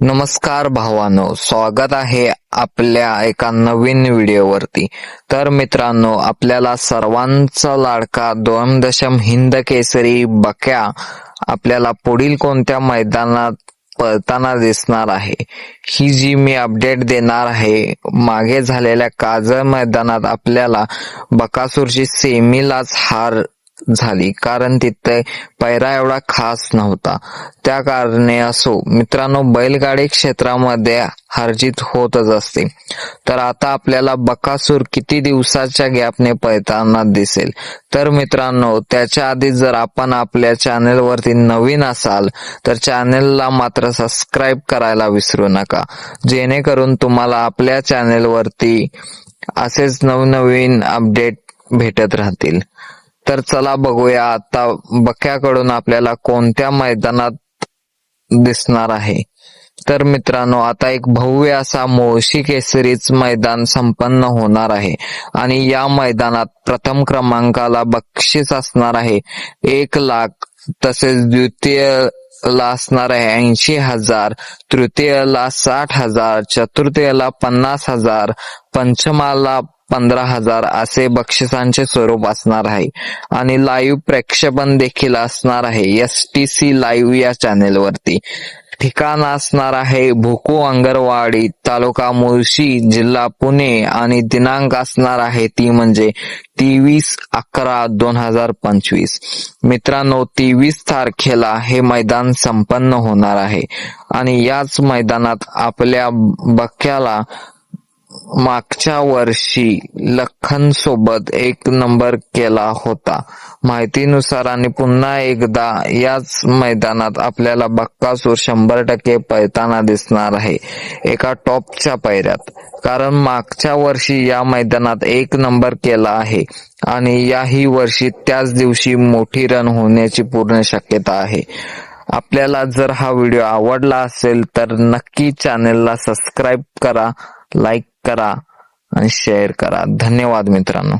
नमस्कार भावानो स्वागत आहे आपल्या एका नवीन व्हिडिओवरती. तर मित्रांनो आपल्याला सर्वांचा लाडका दोन दशम हिंद केसरी बक्या आपल्याला पुढील कोणत्या मैदानात पळताना दिसणार आहे? ही जी मी अपडेट देणार आहे मागे झालेल्या काजळ मैदानात आपल्याला बकासूरची सेमीलाच हार झाली. कारण तिथे पैरा एवढा खास नव्हता. त्या कारणे असो मित्रांनो बैलगाडी क्षेत्रामध्ये हर्जित होतच असते. तर आता आपल्याला बकासूर किती दिवसाच्या गॅपने पळताना दिसेल. तर मित्रांनो त्याच्या आधी जर आपण आपल्या चॅनेलवरती नवीन असाल तर चॅनेलला मात्र सबस्क्राईब करायला विसरू नका. जेणेकरून तुम्हाला आपल्या चॅनेल वरती असेच नवनवीन अपडेट भेटत राहतील. तर चला बघूया आता बक्याकडून आपल्याला कोणत्या मैदानात दिसणार आहे. तर मित्रांनो आता एक भव्य असा मुळशी केसरीच मैदान संपन्न होणार आहे. आणि या मैदानात प्रथम क्रमांकाला बक्षीस असणार आहे. एक लाख तसेच द्वितीय ला असणार आहे ऐंशी हजार तृतीयला साठ हजार चतुर्थीला पन्नास हजार पंचमाला पंधरा हजार असे बक्षिसांचे स्वरूप असणार आहे. आणि लाईव्ह प्रेक्षेपण देखील असणार आहे. एस टी सी लाईव्ह या चॅनेलवरती ठिकाण असणार आहे भुकू अंगरवाडी तालुका मुळशी जिल्हा पुणे आणि दिनांक असणार आहे ती म्हणजे तेवीस अकरा दोन हजार पंचवीस. मित्रांनो तेवीस तारखेला हे मैदान संपन्न होणार आहे. आणि याच मैदानात आपल्या बक्याला मागच्या वर्षी लखन सोबत एक नंबर केला होता. माहितीनुसार आणि पुन्हा एकदा याच मैदानात आपल्याला बक्कासूर शंभर टक्के पळताना दिसणार आहे एका टॉपच्या पैऱ्यात कारण मागच्या वर्षी या मैदानात एक नंबर केला आहे आणि याही वर्षी त्याच दिवशी मोठी रन होण्याची पूर्ण शक्यता आहे. आपल्याला जर हा व्हिडिओ आवडला असेल तर नक्की चॅनेलला सबस्क्राईब करा. लाईक करा आणि शेअर करा. धन्यवाद मित्रांनो.